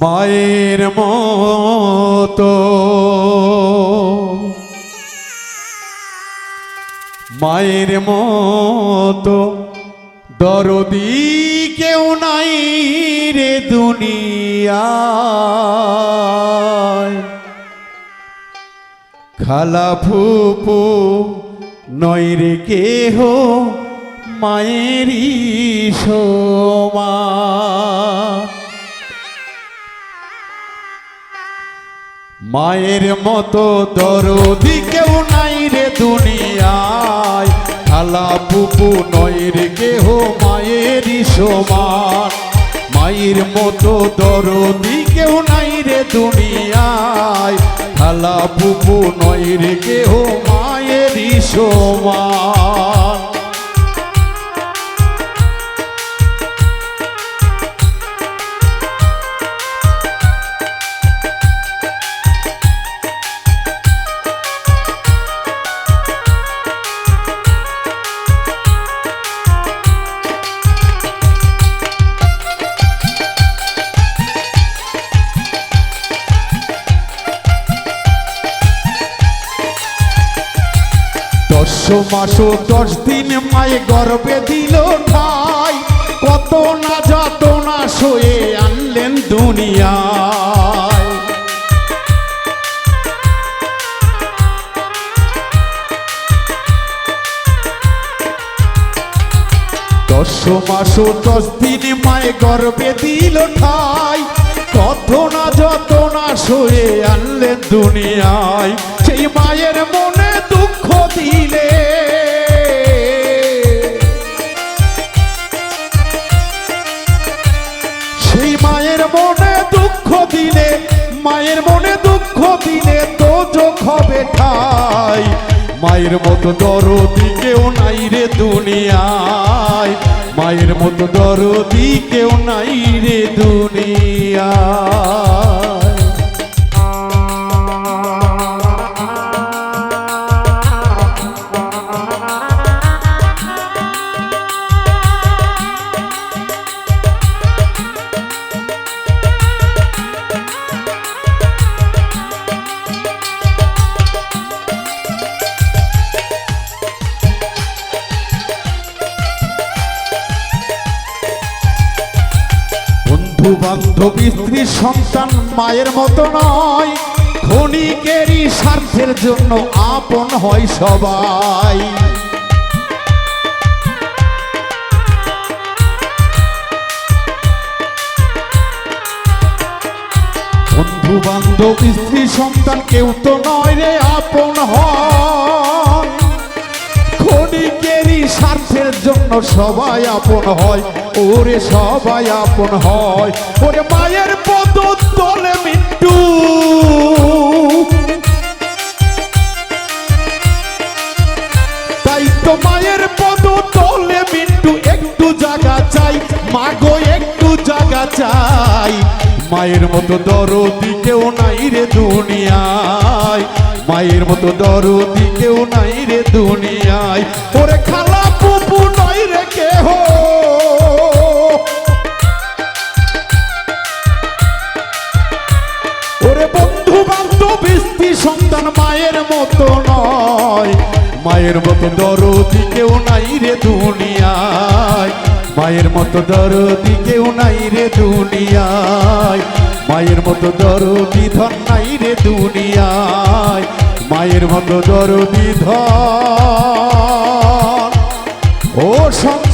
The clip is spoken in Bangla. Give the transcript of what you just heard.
মায়ের মতো। মায়ের মতো। দরদি কেউ নাই রে দুনিয়ায়। খালা ফুপু নয় রে কেহ মায়েরই সোমা। মায়ের মতো দরদি কেউ নাই রে দুনিয়ায়। খালা পুপু নয় রে কেহ মায়েরই সমান। মায়ের মতো দরদি কেউ নাই রে দুনিয়ায়। খালা পুপু নয় রে কেহ মায়েরই সমান। মাস, দশ দিন মায়ে গর্বে দিল ঠাই। কত না যত না সয়ে আনলেন দুনিয়ায়। দশ মাস, দশ দিন মায়ে গর্বে দিল ঠাই। কত না যত না সয়ে আনলেন দুনিয়ায়। মায়ের মনে দুঃখ দিলে। সেই মায়ের মনে দুঃখ দিলে, মায়ের মনে দুঃখ দিলে তো চোখ হবে ঠাই। মায়ের মতো দরদি কেউ নাই রে দুনিয়ায়। মায়ের মতো দরদি কেউ নাই রে দুনিয়ায়। বন্ধু স্ত্রী সন্তান মায়ের মতো নয়। ক্ষণিকেরই স্বার্থের জন্য আপন হয় সবাই। বন্ধু বান্ধব স্ত্রী সন্তান কেউ তো নয় রে, আপন হয়। জন্য সবাই আপন হয়, ওরে সবাই আপন হয়। ওরে মায়ের পদ তলে মিন্টু। তাই তো মায়ের পদ তলে মিন্টু একটু জায়গা চাই মাগো একটু জায়গা চাই। মায়ের মতো দরদি কেউ নাই রে দুনিয়ায়। মায়ের মতো দরদি কেউ নাই রে দুনিয়ায়। ওরে খালা পুপু নাই রে কেহ। ওরে বন্ধু বান্ধব সন্তান মায়ের মতো নয়। মায়ের মতো দরদি কেউ নাই রে দুনিয়ায়। মায়ের মতো দরদি কেউ নাই রে দুনিয়ায়। মায়ের মতো দরদি ধন নাই রে দুনিয়ায়। মায়ের মতো দরদি ধর ও সন্তান